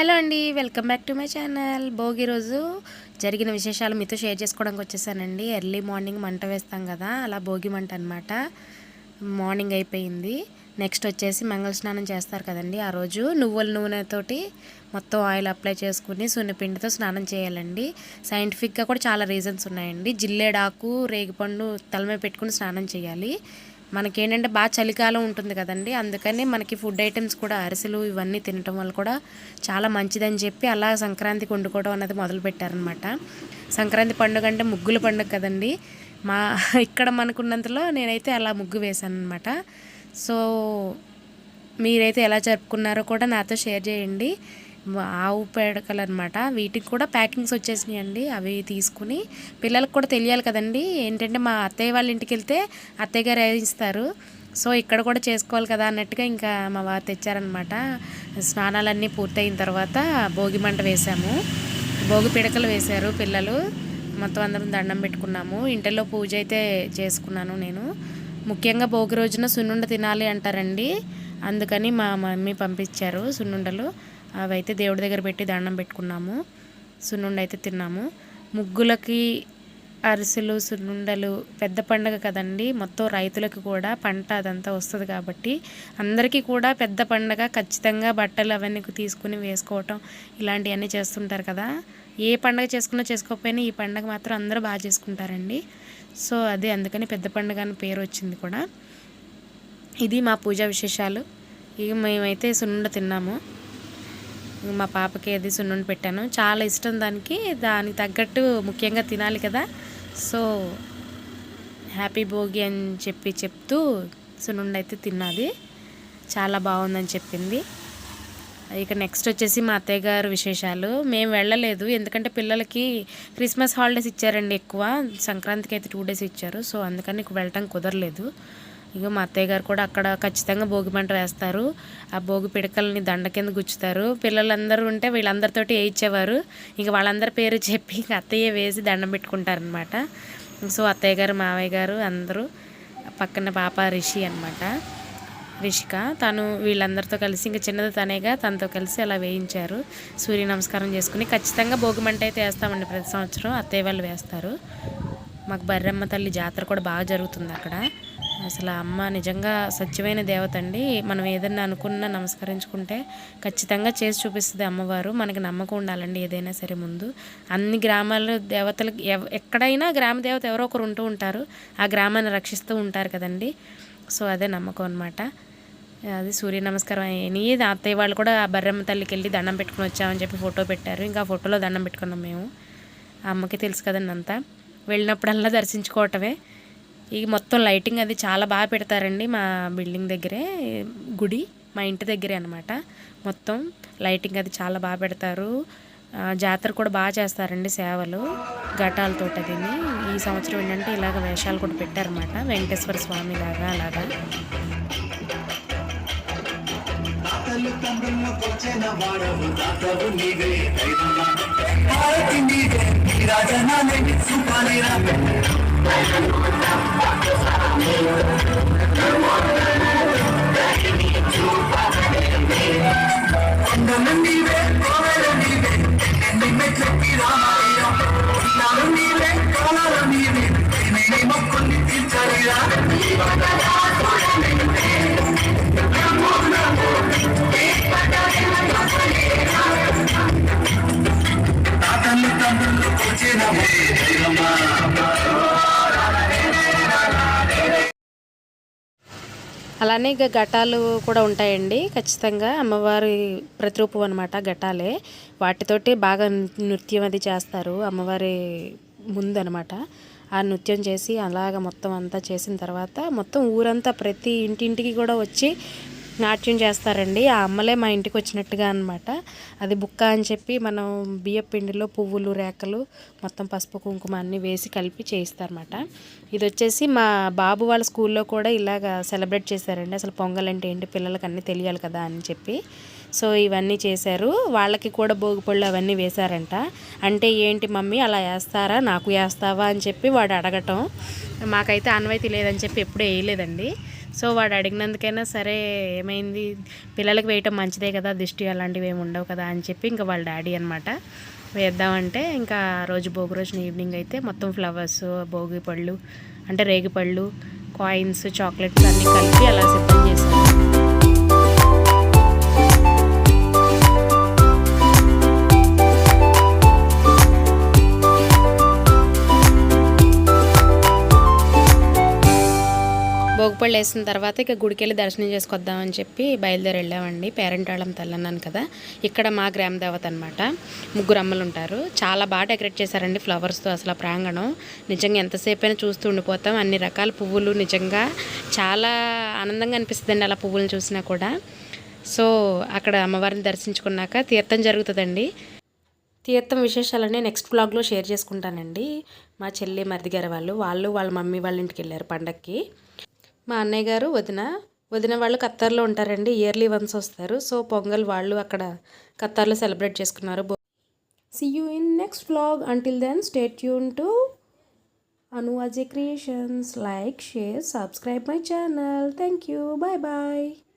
Hello అండి welcome back to my channel. Bhogi రోజు జరిగిన విశేషాలు మీతో షేర్ చేసుకోవడానికి వచ్చేసానండి. ఎర్లీ మార్నింగ్ మంట వేస్తాం కదా అలా భోగి మంట అనమాట మార్నింగ్ అయిపోయింది. నెక్స్ట్ వచ్చేసి మంగళ స్నానం చేస్తారు కదండి. ఆ రోజు నువ్వుల నూనెతోటి మొత్తం ఆయిల్ అప్లై చేసుకుని సున్నిపిండితో స్నానం చేయాలండి. సైంటిఫిక్గా కూడా చాలా రీజన్స్ ఉన్నాయండి. జిల్లేడాకు రేగిపండు తలమే పెట్టుకుని స్నానం చేయాలి. మనకేంటంటే బాగా చలికాలం ఉంటుంది కదండి. అందుకని మనకి ఫుడ్ ఐటమ్స్ కూడా అరిసెలు ఇవన్నీ తినటం వల్ల కూడా చాలా మంచిదని చెప్పి అలా సంక్రాంతికి వండుకోవడం అనేది మొదలుపెట్టారనమాట సంక్రాంతి పండుగ అంటే ముగ్గుల పండుగ కదండి. మా ఇక్కడ మనకున్నంతలో నేనైతే అలా ముగ్గు వేశాను అనమాట సో మీరైతే ఎలా జరుపుకున్నారో కూడా నాతో షేర్ చేయండి. ఆవు పేడకలు అనమాట వీటికి కూడా ప్యాకింగ్స్ వచ్చేసినాయి అండి అవి తీసుకుని పిల్లలకు కూడా తెలియాలి కదండి. ఏంటంటే మా అత్తయ్య వాళ్ళ ఇంటికి వెళ్తే అత్తయ్య గారు వేయిస్తారు సో ఇక్కడ కూడా చేసుకోవాలి కదా అన్నట్టుగా ఇంకా మా వారు తెచ్చారనమాట. స్నానాలన్నీ పూర్తయిన తర్వాత భోగి మంట వేసాము. భోగి పిడకలు వేశారు పిల్లలు. మొత్తం అందరం దండం పెట్టుకున్నాము. ఇంటిలో పూజ అయితే చేసుకున్నాను నేను. ముఖ్యంగా భోగి రోజున సున్నుండ తినాలి అంటారండి. అందుకని మా మమ్మీ పంపించారు సున్నుండలు. అవి అయితే దేవుడి దగ్గర పెట్టి దండం పెట్టుకున్నాము. సున్నుండ అయితే తిన్నాము. ముగ్గులకి అరిసెలు సున్నుండలు పెద్ద పండగ కదండి. మొత్తం రైతులకు కూడా పంట అదంతా వస్తుంది కాబట్టి అందరికీ కూడా పెద్ద పండగ ఖచ్చితంగా బట్టలు అవన్నీ తీసుకుని వేసుకోవటం ఇలాంటివన్నీ చేస్తుంటారు కదా. ఏ పండగ చేసుకున్నా చేసుకోకపోయినా ఈ పండగ మాత్రం అందరూ బాగా చేసుకుంటారండి. సో అదే అందుకని పెద్ద పండగ అని పేరు వచ్చింది కూడా. ఇది మా పూజా విశేషాలు. ఇక మేమైతే సున్నుండ తిన్నాము. మా పాపకి అది సున్నుండి పెట్టాను. చాలా ఇష్టం దానికి. దానికి తగ్గట్టు ముఖ్యంగా తినాలి కదా. సో హ్యాపీ భోగి అని చెప్పి చెప్తూ సున్నుండి అయితే తిన్నది. చాలా బాగుందని చెప్పింది. ఇక నెక్స్ట్ వచ్చేసి మా అత్తయ్య గారు విశేషాలు. మేము వెళ్ళలేదు. ఎందుకంటే పిల్లలకి క్రిస్మస్ హాలిడేస్ ఇచ్చారండి ఎక్కువ. సంక్రాంతికి అయితే టూ డేస్ ఇచ్చారు. సో అందుకని వెళ్ళటం కుదరలేదు. ఇక మా అత్తయ్య గారు కూడా అక్కడ ఖచ్చితంగా భోగి మంట వేస్తారు. ఆ భోగి పిడకల్ని దండ కింద గుచ్చుతారు. పిల్లలందరూ ఉంటే వీళ్ళందరితోటి వేయించేవారు. ఇంక వాళ్ళందరి పేరు చెప్పి ఇంక అత్తయ్య వేసి దండం పెట్టుకుంటారనమాట సో అత్తయ్య గారు మావయ్య గారు అందరూ పక్కన పాప రిషి అనమాట రిషిక తను వీళ్ళందరితో కలిసి ఇంకా చిన్నది తనేగా తనతో కలిసి అలా వేయించారు. సూర్య నమస్కారం చేసుకుని ఖచ్చితంగా భోగి మంట అయితే వేస్తామండి ప్రతి సంవత్సరం అత్తయ్య వాళ్ళు వేస్తారు. మాకు బర్రమ్మ తల్లి జాతర కూడా బాగా జరుగుతుంది అక్కడ. అసలు అమ్మ నిజంగా సత్యమైన దేవత అండి మనం ఏదన్నా అనుకున్నా నమస్కరించుకుంటే ఖచ్చితంగా చేసి చూపిస్తుంది అమ్మవారు. మనకి నమ్మకం ఉండాలండి ఏదైనా సరే ముందు. అన్ని గ్రామాల దేవతలు ఎక్కడైనా గ్రామ దేవత ఎవరో ఒకరు ఉంటూ ఉంటారు. ఆ గ్రామాన్ని రక్షిస్తూ ఉంటారు కదండి. సో అదే నమ్మకం అనమాట అది సూర్య నమస్కారం అయినాయి అత్తయ్య వాళ్ళు కూడా ఆ బర్రెమ్మ తల్లికి వెళ్ళి దండం పెట్టుకుని వచ్చామని చెప్పి ఫోటో పెట్టారు. ఇంకా ఫోటోలో దండం పెట్టుకున్నాం మేము. ఆ అమ్మకి తెలుసు కదండి అంతా. వెళ్ళినప్పుడల్లా దర్శించుకోవటమే. ఈ మొత్తం లైటింగ్ అది చాలా బాగా పెడతారండి మా బిల్డింగ్ దగ్గరే గుడి మా ఇంటి దగ్గరే అనమాట మొత్తం లైటింగ్ అది చాలా బాగా పెడతారు. జాతర కూడా బాగా చేస్తారండి సేవలు ఘటాలతో అదిని ఈ సంవత్సరం ఏంటంటే ఇలాగ వేషాలు కూడా పెట్టారన్నమాట. వెంకటేశ్వర స్వామి లాగా అలాగా. తాతలు తండ్రులను కొచ్చిన వాడవు తాతవు నీవే. భారతి నీవే. నీ రాజనాలే సుఖాలేరా కొండలు అలానే ఇక ఘటాలు కూడా ఉంటాయండి ఖచ్చితంగా. అమ్మవారి ప్రతిరూపం అనమాట ఘటాలే. వాటితోటి బాగా నృత్యం అది చేస్తారు. అమ్మవారి ముందనమాట ఆ నృత్యం చేసి అలాగ మొత్తం అంతా చేసిన తర్వాత మొత్తం ఊరంతా ప్రతి ఇంటింటికి కూడా వచ్చి నాట్యం చేస్తారండి. ఆ అమ్మలే మా ఇంటికి వచ్చినట్టుగా అనమాట అది బుక్క అని చెప్పి మనం బియ్య పిండిలో పువ్వులు రేకలు మొత్తం పసుపు కుంకుమ అన్నీ వేసి కలిపి చేయిస్తారన్నమాట. ఇది వచ్చేసి మా బాబు వాళ్ళ స్కూల్లో కూడా ఇలాగ సెలబ్రేట్ చేశారండి. అసలు పొంగల్ అంటే ఏంటి పిల్లలకి అన్నీ తెలియాలి కదా అని చెప్పి. సో ఇవన్నీ చేశారు. వాళ్ళకి కూడా భోగిపళ్ళు అవన్నీ వేశారంట. అంటే ఏంటి మమ్మీ అలా వేస్తారా నాకు వేస్తావా అని చెప్పి వాడు అడగటం. మాకైతే అన్వైతి లేదని చెప్పి ఎప్పుడూ వేయలేదండి. సో వాడు అడిగినందుకైనా సరే ఏమైంది? పిల్లలకి వేయటం మంచిదే కదా దిష్టి అలాంటివి ఏమి ఉండవు కదా అని చెప్పి ఇంకా వాళ్ళ డాడీ అనమాట వేద్దామంటే ఇంకా రోజు భోగి రోజున ఈవినింగ్ అయితే మొత్తం ఫ్లవర్స్ భోగి పళ్ళు అంటే రేగి పళ్ళు కాయిన్స్ చాక్లెట్స్ అన్నీ కలిపి అలా వాళ్ళు వేసిన తర్వాత ఇక గుడికెళ్ళి దర్శనం చేసుకొద్దామని చెప్పి బయలుదేరి వెళ్ళామండి పేరెంట్ వాళ్ళం తల్లన్నాను కదా. ఇక్కడ మా గ్రామ దేవత అనమాట ముగ్గురు అమ్మలు ఉంటారు. చాలా బాగా డెకరేట్ చేశారండి ఫ్లవర్స్తో అసలు ప్రాంగణం. నిజంగా ఎంతసేపు అయినా చూస్తూ ఉండిపోతాం. అన్ని రకాల పువ్వులు నిజంగా చాలా ఆనందంగా అనిపిస్తుందండి అలా పువ్వులను చూసినా కూడా. సో అక్కడ అమ్మవారిని దర్శించుకున్నాక తీర్థం జరుగుతుందండి. తీర్థం విశేషాలన్నీ నెక్స్ట్ బ్లాగ్లో షేర్ చేసుకుంటానండి. మా చెల్లి మరిది గారి వాళ్ళు వాళ్ళు వాళ్ళ మమ్మీ వాళ్ళ ఇంటికి వెళ్ళారు పండక్కి. మా అన్నయ్య గారు వదిన వదిన వాళ్ళు ఖత్తర్లో ఉంటారండి ఇయర్లీ వన్స్ వస్తారు. సో పొంగల్ వాళ్ళు అక్కడ ఖత్తర్లో సెలబ్రేట్ చేసుకున్నారు. See you in next vlog until then stay tuned to Anu Ajay creations like share subscribe my channel thank you bye bye